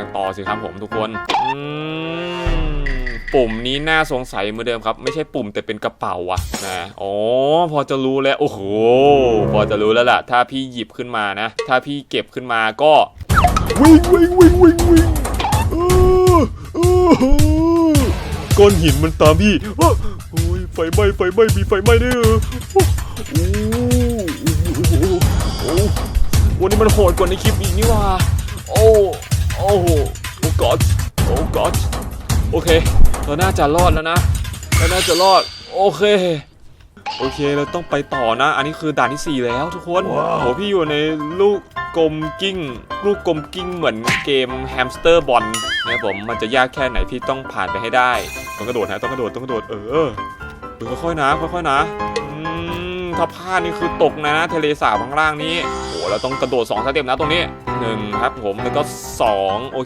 กันต่อสิครับผมทุกคนปุ่มนี้น่าสงสัยเหมือนเดิมครับ ไม่ใช่ปุ่มแต่เป็นกระเป๋าอะนะอ๋อพอจะรู้แล้วโอ้โหพอจะรู้แล้วล่ะ ถ้าพี่หยิบขึ้นมานะ ถ้าพี่เก็บขึ้นมาก็วิ่งวิ่งวิ่งวิ่งวิ่งก้อนหินมันตามพี่โอ้ยไฟไหม้ไฟไหม้มีไฟไหม้ด้วยเหรอโอ้โอ้โหโอ้โหวันนี้มันโหดกว่าในคลิปอีกนี่ว่า โอ้ โอ้โหโอ้กอดโอ้กอดโอเค เราน่าจะรอดแล้วนะเราน่าจะรอด โอเค โอเค เราต้องไปต่อนะ อันนี้คือด่านที่ 4 แล้วทุกคน โห พี่อยู่ในลูกกลมกิ้ง ลูกกลมกิ้งเหมือนเกมแฮมสเตอร์บอลนะครับผม มันจะยากแค่ไหนพี่ต้องผ่านไปให้ได้ ต้องกระโดดนะต้องกระโดด ต้องกระโดด เออเออค่อยๆนะ ค่อยๆนะอืมถ้าพลาดนี่คือตกนะ ทะเลสาบข้างล่างนี้โหเราต้องกระโดด2สเต็ปนะตรงนี้ หนึ่งครับผม แล้วก็สองโอ